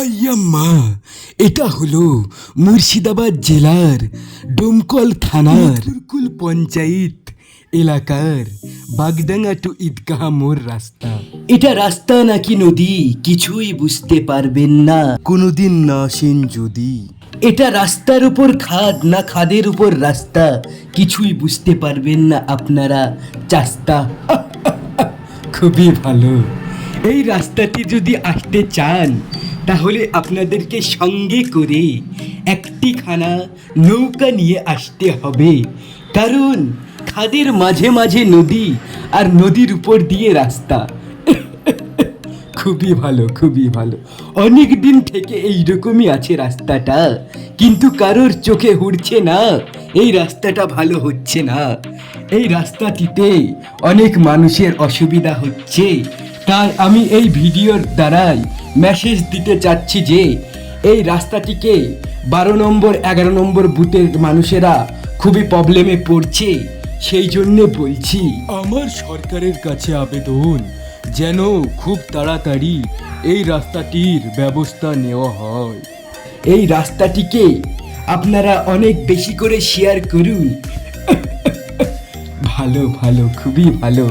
আইয়াম্মা এটা হলো মুর্শিদাবাদ জেলার ডোমকল থানার কুল পঞ্চায়েত এলাকার বাগডাঙ্গা টু ঈদগাহ মোড় রাস্তা। এটা রাস্তা নাকি নদী? কিছুই বুঝতে পারবেন না। কোনোদিন না আসেন যদি। এটা রাস্তার উপর খাদ না খাদের উপর রাস্তা? কিছুই বুঝতে পারবেন না আপনারা চাস্তা। খুবই ভালো। এই রাস্তাটি যদি আসতে চান তাহলে আপনাদেরকে সঙ্গে করে একটিখানা নৌকা নিয়ে আসতে হবে। কারণ খাদের মাঝে মাঝে নদী আর নদীর উপর দিয়ে রাস্তা। খুবই ভালো খুবই ভালো। অনেক দিন থেকে এইরকমই আছে রাস্তাটা। কিন্তু কারোর চোখে উঠছে না। এই রাস্তাটা ভালো হচ্ছে না। এই রাস্তাটিতে অনেক মানুষের অসুবিধা হচ্ছে। তাই আমি এই ভিডিওর দ্বারাই মেসেজ দিতে চাচ্ছি যে, এই রাস্তাটিকে বারো নম্বর, এগারো নম্বর বুথের মানুষেরা খুবই প্রবলেমে পড়ছে। সেই জন্যে বলছি, আমার সরকারের কাছে আবেদন যেন খুব তাড়াতাড়ি এই রাস্তাটির ব্যবস্থা নেওয়া হয়। এই রাস্তাটিকে আপনারা অনেক বেশি করে শেয়ার করুন। ভালো ভালো, খুবই ভালো।